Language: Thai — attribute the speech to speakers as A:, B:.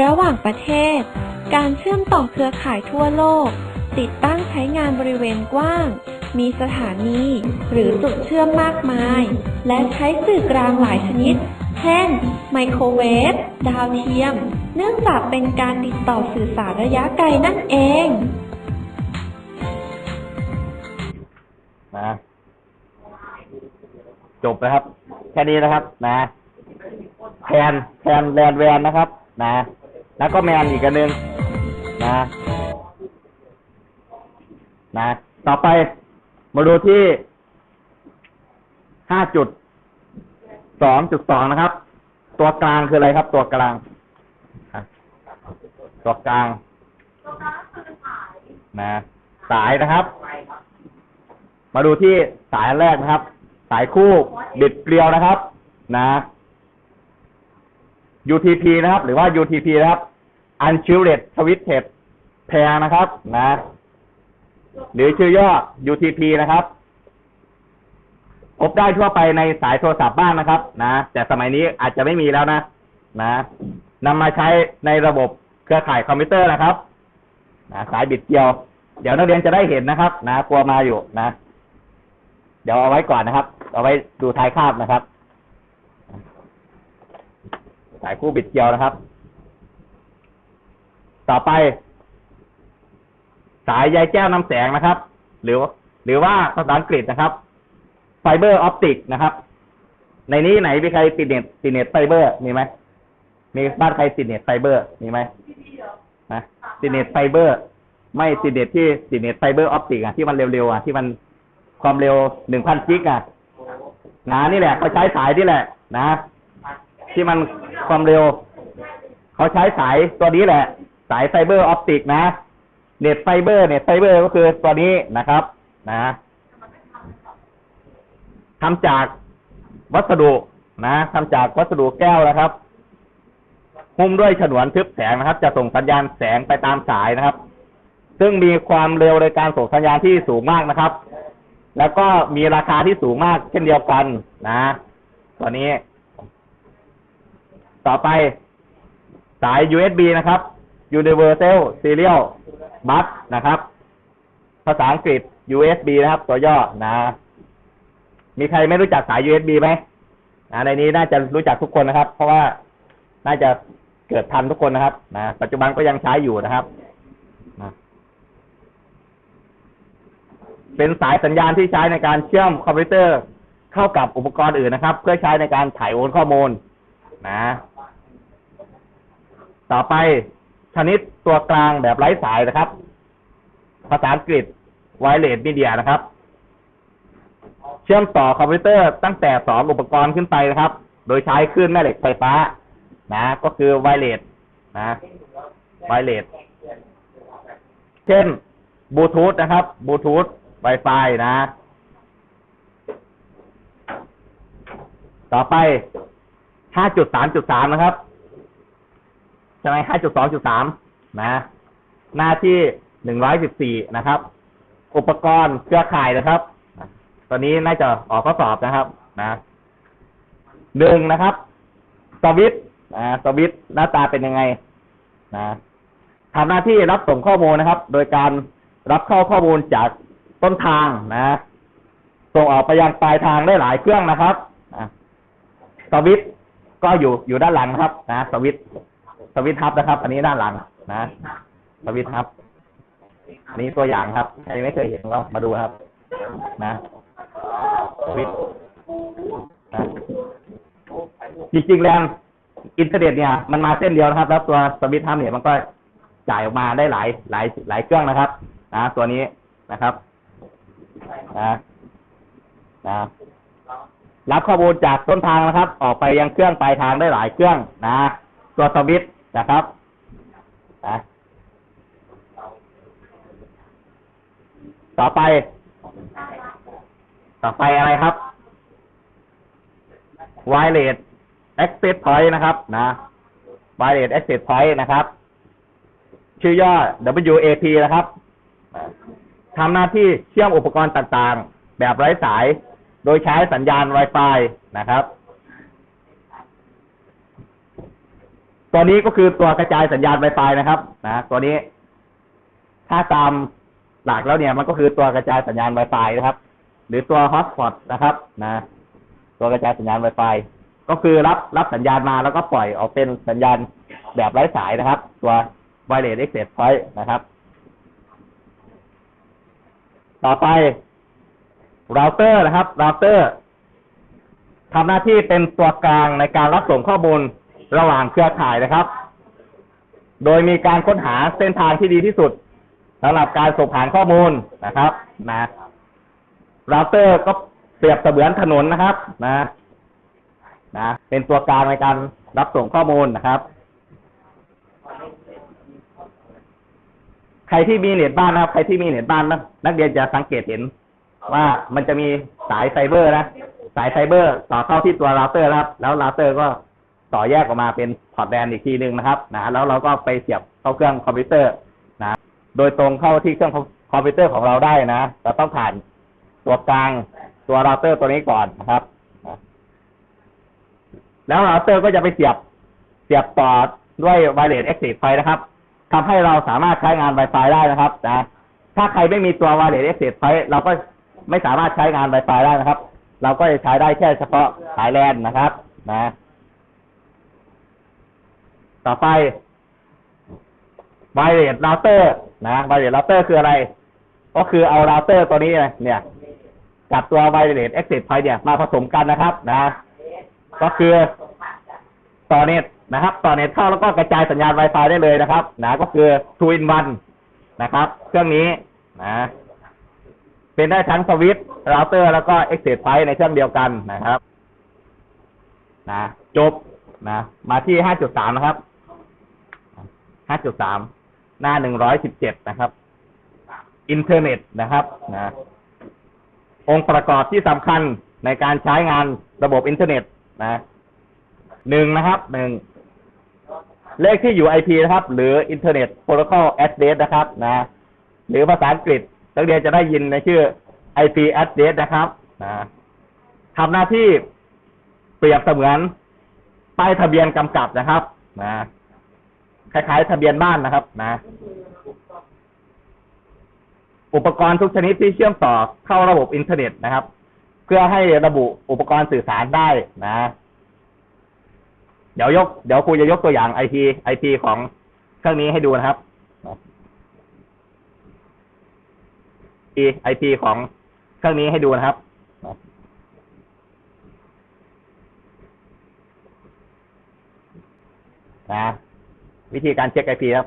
A: ระหว่างประเทศ การเชื่อมต่อเครือข่ายทั่วโลก ติดตั้งใช้งานบริเวณกว้าง มีสถานี หรือจุดเชื่อมมากมาย และใช้สื่อกลางหลายชนิด เช่น ไมโครเวฟ ดาวเทียม เนื่องจากเป็นการติดต่อสื่อสารระยะไกลนั่นเอง
B: นะจบนะครับ แค่นี้นะครับ นะแทนแทนแลนแวนนะครับ นะ แล้วก็แมนอีกอันหนึ่งนะนะ ต่อไปมาดูที่ห้าจุดสองจุดสองนะครับ ตัวกลางคืออะไรครับ ตัวกลาง ตัวกลางนะ สายนะครับ มาดูที่สายแรกนะครับ สายคู่บิดเกลียวนะครับ นะ UTP นะครับ หรือว่า UTP นะครับ Unshielded Twisted Pair นะครับนะ หรือชื่อย่อ UTP นะครับ พบได้ทั่วไปในสายโทรศัพท์บ้านนะครับ นะ แต่สมัยนี้อาจจะไม่มีแล้วนะ นะนำมาใช้ในระบบเครือข่ายคอมพิวเตอร์นะครับนะสายบิดเกลียว เดี๋ยวนักเรียนจะได้เห็นนะครับ นะกลัวมาอยู่นะ เดี๋ยวเอาไว้ก่อนนะครับ เอาไว้ดูท้ายคาบนะครับ สายคู่บิดเกลียวนะครับ ต่อไป สายใยแก้วนำแสงนะครับ หรือ หรือว่าภาษาอังกฤษนะครับไฟเบอร์ออปติกนะครับ ในนี้ไหนมีใครติดเน็ตติดเน็ตไฟเบอร์มีไหมมีบ้านใครติดเน็ตไฟเบอร์มีไหมนะติดเน็ตไฟเบอร์ ไม่ติดเน็ตที่ติดเน็ตไฟเบอร์ออปติกอะที่มันเร็วๆอะที่มันความเร็วหนึ่งพันกิกอะนะนี่แหละเขาใช้สายนี่แหละ นะ ที่มันความเร็ว เขาใช้สายตัวนี้แหละ สายไฟเบอร์ออปติกนะเน็ตไฟเบอร์เน็ตไฟเบอร์ก็คือตัวนี้นะครับ นะทำจากวัสดุนะทำจากวัสดุแก้วนะครับหุ้มด้วยฉนวนทึบแสงนะครับ จะส่งสัญญาณแสงไปตามสายนะครับ ซึ่งมีความเร็วในการส่งสัญญาณที่สูงมากนะครับ แล้วก็มีราคาที่สูงมากเช่นเดียวกันนะ ตัวนี้ ต่อไป สาย USB นะครับ Universal Serial Bus นะครับ ภาษาอังกฤษ USB นะครับ ตัวย่อนะ มีใครไม่รู้จักสาย USB ไหมนะในนี้น่าจะรู้จักทุกคนนะครับ เพราะว่าน่าจะเกิดทันทุกคนนะครับนะปัจจุบันก็ยังใช้อยู่นะครับนะเป็นสายสัญญาณที่ใช้ในการเชื่อมคอมพิวเตอร์เข้ากับอุปกรณ์อื่นนะครับ เพื่อใช้ในการถ่ายโอนข้อมูล นะ ต่อไปชนิดตัวกลางแบบไร้สายนะครับ ภาษาอังกฤษ Wireless Media นะครับ เชื่อมต่อคอมพิวเตอร์ตั้งแต่สองอุปกรณ์ขึ้นไปนะครับ โดยใช้คลื่นแม่เหล็กไฟฟ้า นะ ก็คือไวเลสนะไวเลสเช่นบลูทูธนะครับบลูทูธ Wi-Fi นะ ต่อไป 5.3.3นะครับใช่ไหม5.2.3นะ หน้าที่114นะครับ อุปกรณ์เครือข่ายนะครับ ตอนนี้น่าจะออกข้อสอบนะครับ นะหนึ่งนะครับ สวิตช์นะสวิตช์หน้าตาเป็นยังไง นะทำหน้าที่รับส่งข้อมูลนะครับ โดยการรับเข้าข้อมูลจากต้นทางนะส่งออกไปยังปลายทางได้หลายเครื่องนะครับนะสวิตช์ ก็อยู่อยู่ด้านหลังนะครับ นะสวิตสวิตทับนะครับ อันนี้ด้านหลังนะสวิตทับอันนี้ตัวอย่างครับใครไม่เคยเห็นก็มาดูครับ นะสวิตนะจริงๆแล้วอินเทอร์เน็ตเนี่ยมันมาเส้นเดียวนะครับแล้วตัวสวิตทับเนี่ยมันก็จ่ายออกมาได้หลายหลายหลายเครื่องนะครับ นะตัวนี้นะครับ นะนะ รับข้อมูลจากต้นทางนะครับ ออกไปยังเครื่องปลายทางได้หลายเครื่องนะตัวสวิตช์นะครับนะต่อไป ต่อไปอะไรครับ Wireless Access Point นะครับ นะ Wireless Access Point นะครับ ชื่อย่อ WAP นะครับทำหน้าที่เชื่อมอุปกรณ์ต่างๆ แบบไร้สาย โดยใช้สัญญาณ Wi-Fi นะครับ ตัวนี้ก็คือตัวกระจายสัญญาณ Wi-Fi นะครับนะตัวนี้ ถ้าตามหลักแล้วเนี่ย มันก็คือตัวกระจายสัญญาณ Wi-Fi นะครับ หรือตัว hotspot นะครับ นะ ตัวกระจายสัญญาณ Wi-Fi ก็คือรับรับสัญญาณมาแล้วก็ปล่อยออกเป็นสัญญาณแบบไร้สายนะครับ ตัว wireless access point นะครับ ต่อไป เราเตอร์นะครับเราเตอร์ทำหน้าที่เป็นตัวกลางในการรับส่งข้อมูลระหว่างเครือข่ายนะครับ โดยมีการค้นหาเส้นทางที่ดีที่สุดสำหรับการส่งผ่านข้อมูลนะครับนะเราเตอร์ก็เปรียบเสมือนถนนนะครับ นะนะ เป็นตัวกลางในการรับส่งข้อมูลนะครับ ใครที่มีเน็ตบ้านนะครับ ใครที่มีเน็ตบ้านนะนักเรียนจะสังเกตเห็น ว่ามันจะมีสายไฟเบอร์นะสายไฟเบอร์ต่อเข้าที่ตัวเราเตอร์ครับ แล้วเราเตอร์ก็ต่อแยกออกมาเป็นพอร์ตแดนอีกทีหนึ่งนะครับนะแล้วเราก็ไปเสียบเข้าเครื่องคอมพิวเตอร์นะ โดยตรงเข้าที่เครื่องคอมพิวเตอร์ของเราได้นะเราต้องผ่านตัวกลางตัวเราเตอร์ตัวนี้ก่อนนะครับ แล้วเราเตอร์ก็จะไปเสียบเสียบต่อด้วย wireless access ไฟนะครับทำให้เราสามารถใช้งาน Wi-Fi ได้นะครับนะถ้าใครไม่มีตัว wireless access ไฟเราก็ ไม่สามารถใช้งาน Wi-Fi ได้นะครับ เราก็จะใช้ได้แค่เฉพาะสายแลนนะครับ นะ ต่อไป wireless router นะ wireless router คืออะไร ก็คือเอา router ตัวนี้เนี่ยกับตัว wireless access point เนี่ยมาผสมกันนะครับ นะ ก็คือต่อเน็ตนะครับ ต่อเน็ตเข้าแล้วก็กระจายสัญญาณ Wi-Fi ได้เลยนะครับ นะ ก็คือ two in one นะครับ เครื่องนี้นะ เป็นได้ทั้งสวิตช์เราเตอร์แล้วก็ Access Point ในเครื่องเดียวกันนะครับ นะ จบนะ มาที่ 5.3 นะครับ 5.3 หน้า 117 นะครับ อินเทอร์เน็ตนะครับนะองค์ประกอบที่สำคัญในการใช้งานระบบอินเทอร์เน็ตนะหนึ่งนะครับหนึ่งเลขที่อยู่ IP นะครับ หรือ Internet Protocol Address นะครับ นะ หรือภาษาอังกฤษ นักเรียนจะได้ยินในชื่อ IP address นะครับนะทำหน้าที่เปรียบเสมือนป้ายทะเบียนกำกับนะครับนะคล้ายๆ ทะเบียนบ้านนะครับ นะ อุปกรณ์ทุกชนิดที่เชื่อมต่อเข้าระบบอินเทอร์เน็ตนะครับ เพื่อให้ระบุอุปกรณ์สื่อสารได้นะ เดี๋ยวยก เดี๋ยวครูจะยกตัวอย่างไอพีไอพีของเครื่องนี้ให้ดูนะครับ ไอพีของเครื่องนี้ให้ดูนะครับ นะ วิธีการเช็คไอพีครับ